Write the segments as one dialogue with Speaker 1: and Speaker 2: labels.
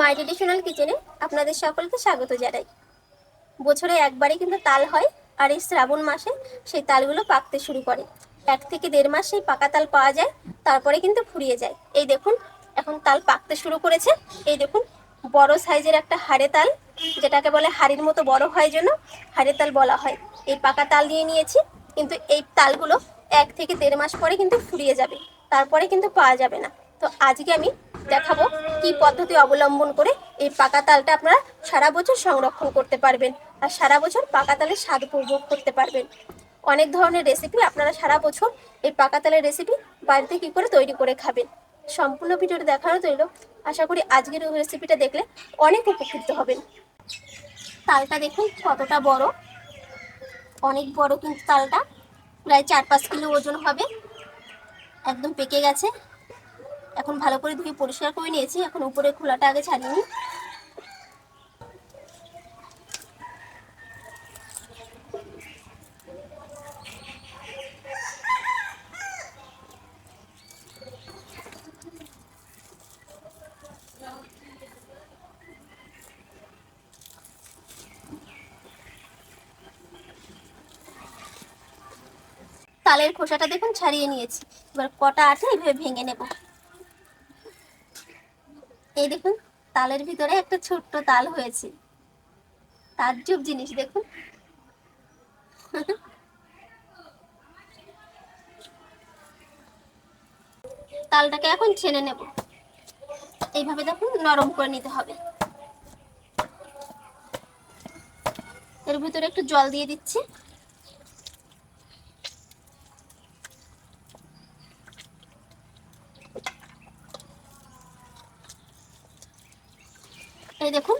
Speaker 1: মাই traditional কিচেনে আপনাদের সকলকে স্বাগত জানাই। বছরে একবারই কিন্তু তাল হয় আর এই শ্রাবণ মাসে সেই তালগুলো পাকতে শুরু করে। এক থেকে দেড় মাস সেই পাকা তাল পাওয়া যায়, তারপরে কিন্তু ফুরিয়ে যায়। এই দেখুন, এখন তাল পাকতে শুরু করেছে। এই দেখুন, বড় সাইজের একটা হাড়ে তাল, যেটাকে বলে হাড়ির মতো বড় হয় জন্য হাড়ে তাল বলা হয়। এই পাকা তাল নিয়ে নিয়েছি, কিন্তু এই তালগুলো এক থেকে দেড় মাস পরে কিন্তু ফুরিয়ে যাবে। তারপরে কিন্তু পাওয়া যাবে না। তো আজকে আমি দেখাবো কি পদ্ধতি অবলম্বন করে এই পাকা তালটা আপনারা সারা বছর সংরক্ষণ করতে পারবেন আর সারা বছর পাকা তালের স্বাদ উপভোগ করতে পারবেন। অনেক ধরনের রেসিপি আপনারা সারা বছর এই পাকা তালের রেসিপি বাড়িতে কি করে তৈরি করে খাবেন। সম্পূর্ণ ভিডিওটা দেখানো তৈল আশা করি আজকের রেসিপিটা দেখলে অনেক উপকৃত হবেন। তালটা দেখুন কতটা বড়। অনেক বড় কিন্তু তালটা। প্রায় চার পাঁচ কিলো ওজন হবে। একদম পেকে গেছে। এখন ভালো করে ধুয়ে পরিষ্কার করে নিয়েছি। এখন উপরে খোলাটা আগে ছাড়িয়ে নিই। তালের খোসাটা দেখুন, ছাড়িয়ে নিয়েছি। এবার কটা আছে এইভাবে ভেঙে নেব। এই দেখুন, তালের ভিতরে একটা ছোট্ট তাল হয়েছে। তাজ্জব জিনিস, দেখুন। তালটাকে এখন ছেনে নেব। এইভাবে দেখুন, নরম করে নিতে হবে। এর ভিতরে একটু জল দিয়ে দিচ্ছি। এই দেখুন,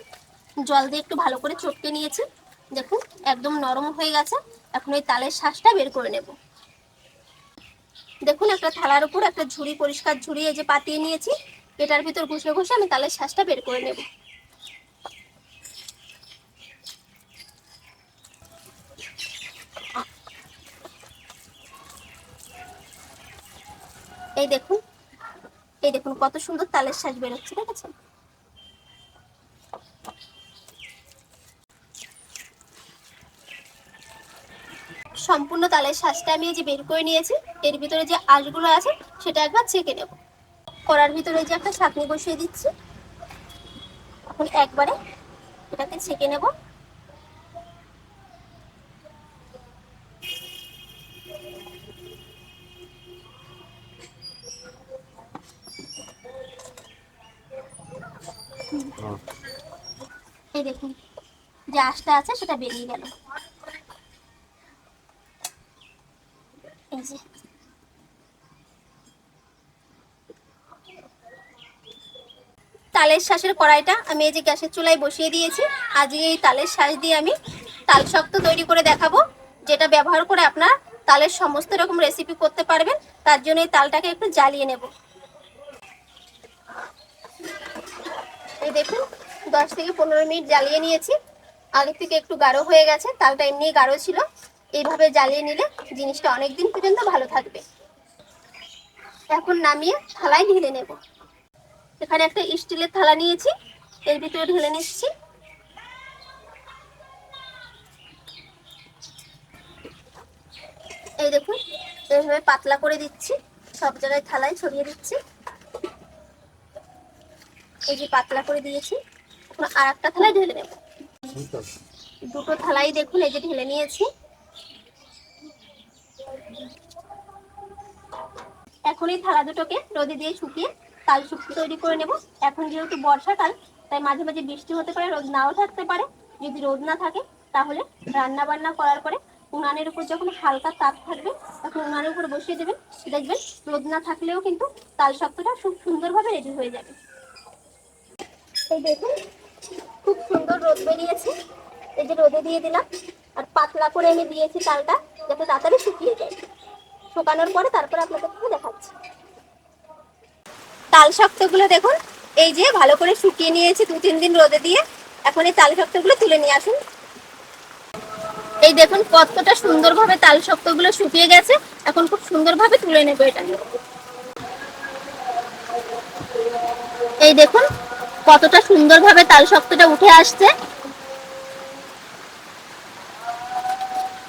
Speaker 1: জল দিয়ে একটু ভালো করে চটকে নিয়েছি। দেখুন, একদম নরম হয়ে গেছে। এখন ওই তালের শ্বাসটা বের করে নেব। দেখুন, একটা থালার উপর একটা ঝুড়ি, পরিষ্কার ঝুড়ি, এই যে পাতিয়ে নিয়েছি। এটার ভিতর ঘষে ঘষে আমি তালের শ্বাসটা বের করে নেব। এই দেখুন এই দেখুন, কত সুন্দর তালের শ্বাস বেরোচ্ছে দেখেছেন সম্পূর্ণ তালের শ্বাসটা আমি যে বের করে নিয়েছি, এর ভিতরে যে আঁশগুলো আছে সেটা একবার ছেঁকে নেব। কড়ার ভিতরে যে একটা ছাঁকনি বসিয়ে দিচ্ছি, এখন একবারে এটাকে ছেঁকে নেব। এই দেখুন, যে আঁশটা আছে সেটা বেরিয়ে গেল। এই তালের শাঁসের কড়াইটা আমি এই যে গ্যাসের চুলায় বসিয়ে দিয়েছি। আজকে এই তালের শাঁস দিয়ে আমি তাল শক্ত তৈরি করে দেখাবো, যেটা ব্যবহার করে আপনার তালের সমস্ত রকম রেসিপি করতে পারবেন। তার জন্য এই তালটাকে একটু জ্বালিয়ে নেব। এই দেখুন, দশ থেকে পনেরো মিনিট জ্বালিয়ে নিয়েছি। আগে থেকে একটু গাঢ় হয়ে গেছে, তালটা এমনি গাঢ় ছিল। এইভাবে জ্বালিয়ে নিলে জিনিসটা অনেক দিন পর্যন্ত ভালো থাকবে। এখন নামিয়ে থালায় ঢেলে নেব। এখানে একটা স্টিলের থালা নিয়েছি এর ভিতরে ঢেলে নিচ্ছি। এই দেখুন এইভাবে পাতলা করে দিচ্ছি সব জায়গায় থালায় ছড়িয়ে দিচ্ছি। এই যে পাতলা করে দিয়েছি এখন আর একটা থালায় ঢেলে নেব। দুটো থালাই দেখুন এই যে ঢেলে নিয়েছি। এখন এই থালা দুটোকে রোদে দিয়ে শুকিয়ে তাল শুক্তি তৈরি করে নেব। এখন যেহেতু বর্ষাকাল তাই মাঝে মাঝে বৃষ্টি হতে পারে, রোদ নাও থাকতে পারে। যদি রোদ না থাকে, তাহলে রান্না বান্না করার পরে উনানের উপর যখন হালকা তাপ থাকবে, তখন উনানের উপর বসিয়ে দেবেন। দেখবেন রোদ না থাকলেও কিন্তু তাল শক্তটা খুব সুন্দরভাবে রেডি হয়ে যাবে। এই দেখুন, খুব সুন্দর রোদ বেরিয়েছে। এই যে রোদে দিয়ে দিলাম, আর পাতলা করে আমি দিয়েছি তালটা, যাতে তাড়াতাড়ি শুকিয়ে যায়। শুকানোর পরে তারপরে আপনাদের দেখাচ্ছি। তাল শক্তগুলো দেখুন, এই যে ভালো করে শুকিয়ে নিয়েছি দু, তিন দিন রোদে দিয়ে। এখন এই তাল শক্তগুলো তুলে নিয়ে আসুন। এই দেখুন কতটা সুন্দরভাবে তাল শক্তগুলো শুকিয়ে গেছে। এখন খুব সুন্দরভাবে তুলে নেব এটা এই দেখুন কতটা সুন্দরভাবে তাল শক্তটা উঠে আসছে।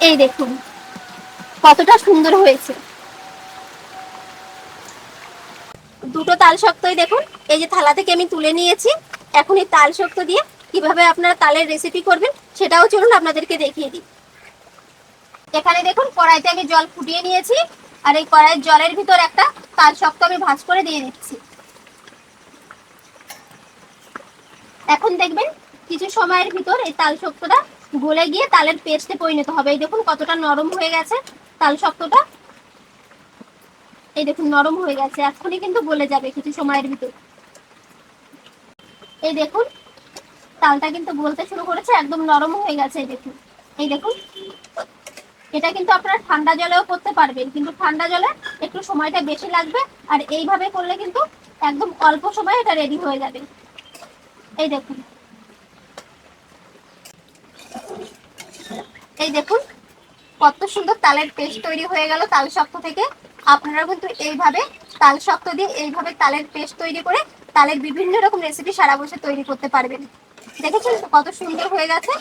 Speaker 1: এই দেখুন। কতটা সুন্দর হয়েছে। দুটো তাল শক্তই দেখুন, এই যে থালা থেকে আমি তুলে নিয়েছি। এখন এই তাল শক্ত দিয়ে কীভাবে আপনারা তালের রেসিপি করবেন, সেটাও চলুন আপনাদেরকে দেখিয়ে দিই। এখানে দেখুন, কড়াইতে আমি জল ফুটিয়ে নিয়েছি, আর এই কড়াইয়ের জলের ভিতর একটা তাল শক্ত আমি ভাঁজ করে দিয়ে দিচ্ছি। এখন দেখবেন, কিছু সময়ের ভিতর এই তাল শক্তটা গলে গিয়ে তালের পেস্টে পরিণত হবে। এই দেখুন, কতটা নরম হয়ে গেছে। তাল শক্তটা এই দেখুন, নরম হয়ে গেছে। এখনই কিন্তু গলে যাবে কিছু সময়ের ভিতর। এই দেখুন, তালটা কিন্তু গলতে শুরু করেছে, একদম নরম হয়ে গেছে, এই দেখুন। এই দেখুন, এটা কিন্তু আপনারা ঠান্ডা জলেও করতে পারবেন, কিন্তু ঠান্ডা জলে একটু সময়টা বেশি লাগবে, আর এইভাবে করলে কিন্তু একদম অল্প সময়ে এটা রেডি হয়ে যাবে। এই দেখুন। এই দেখুন কত সুন্দর তালের পেস্ট তৈরি হয়ে গেল তাল শক্ত থেকে। আপনারা কিন্তু এইভাবে তাল শক্ত দিয়ে এইভাবে তালের পেস্ট তৈরি করে তালের বিভিন্ন রকম রেসিপি সারা বছর তৈরি করতে পারবেন। দেখেছেন কত সুন্দর হয়ে গেছে?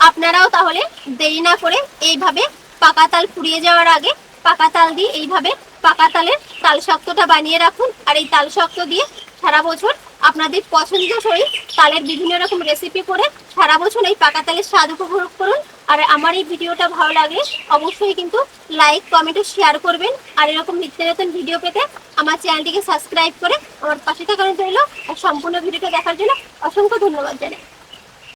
Speaker 1: আপনারাও তাহলে দেরি না করে এইভাবে পাকা তাল ফুরিয়ে যাওয়ার আগে পাকা তাল দিয়ে এইভাবে পাকা তালের তাল শক্তটা বানিয়ে রাখুন। আর এই তাল শক্ত দিয়ে সারা বছর আপনাদের পছন্দসই তালের বিভিন্ন রকম রেসিপি করে সারা বছর এই পাকা তালের স্বাদ উপভোগ করুন। আর আমার এই ভিডিওটা ভালো লাগে, অবশ্যই কিন্তু লাইক কমেন্ট ও শেয়ার করবেন। আর এরকম নিত্য নতুন ভিডিও পেতে আমার চ্যানেলটিকে সাবস্ক্রাইব করে আমার পাশে থাকার জন্য আর সম্পূর্ণ ভিডিওটা দেখার জন্য অসংখ্য ধন্যবাদ জানাই।